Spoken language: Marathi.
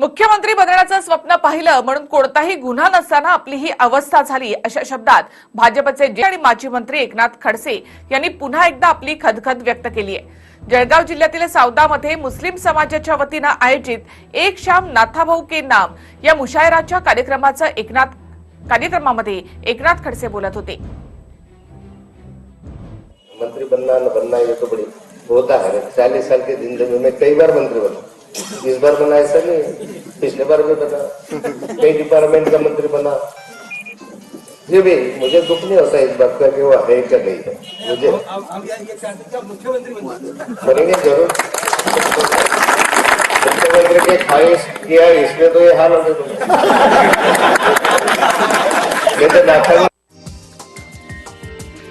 मुख्यमंत्री बनण्याचं स्वप्न पाहिलं म्हणून कोणताही गुन्हा नसताना आपली ही अवस्था झाली अशा शब्दात भाजपचे जे आणि माजी मंत्री एकनाथ खडसे यांनी पुन्हा एकदा आपली खदखद व्यक्त केली आहे. जळगाव जिल्ह्यातील सावदामध्ये मुस्लिम समाजाच्या वतीनं आयोजित एक श्याम नाथाभाऊ के नाम या मुशायराच्या कार्यक्रमाचं एकनाथ कार्यक्रमामध्ये एकनाथ खडसे बोलत होते. मंत्री बनना बनना ये तो बड़ी होता है चालीस साल की जिंदगी. में कई बार मंत्री बना इस बार बना ऐसा नहीं पिछले बार भी बना। कई डिपार्टमेंट का मंत्री बना। फिर भी मुझे दुख नहीं होता इस बात का कि वो है क्या नहीं है। मुझे बनेंगे ज़रूर। मुख्यमंत्री की ख्वाहिश किया इसमें तो ये हाल हो गए ये तो दाखल